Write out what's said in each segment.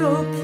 don't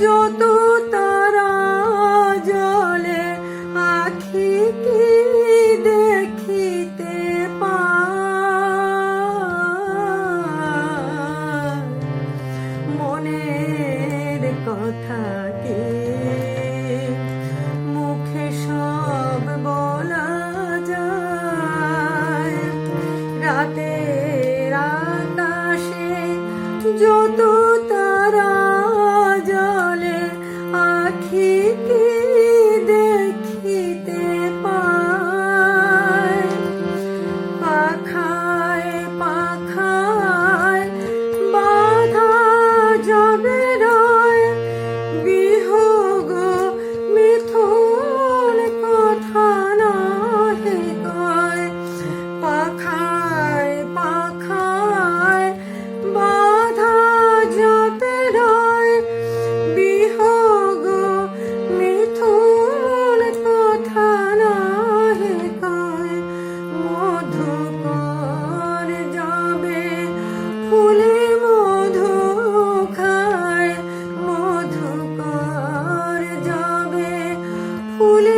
যত তারা জলে আখি কি দেখিতে মনের কথা কি? মুখে সব বলা যায়। রাতে আকাশে যত Hule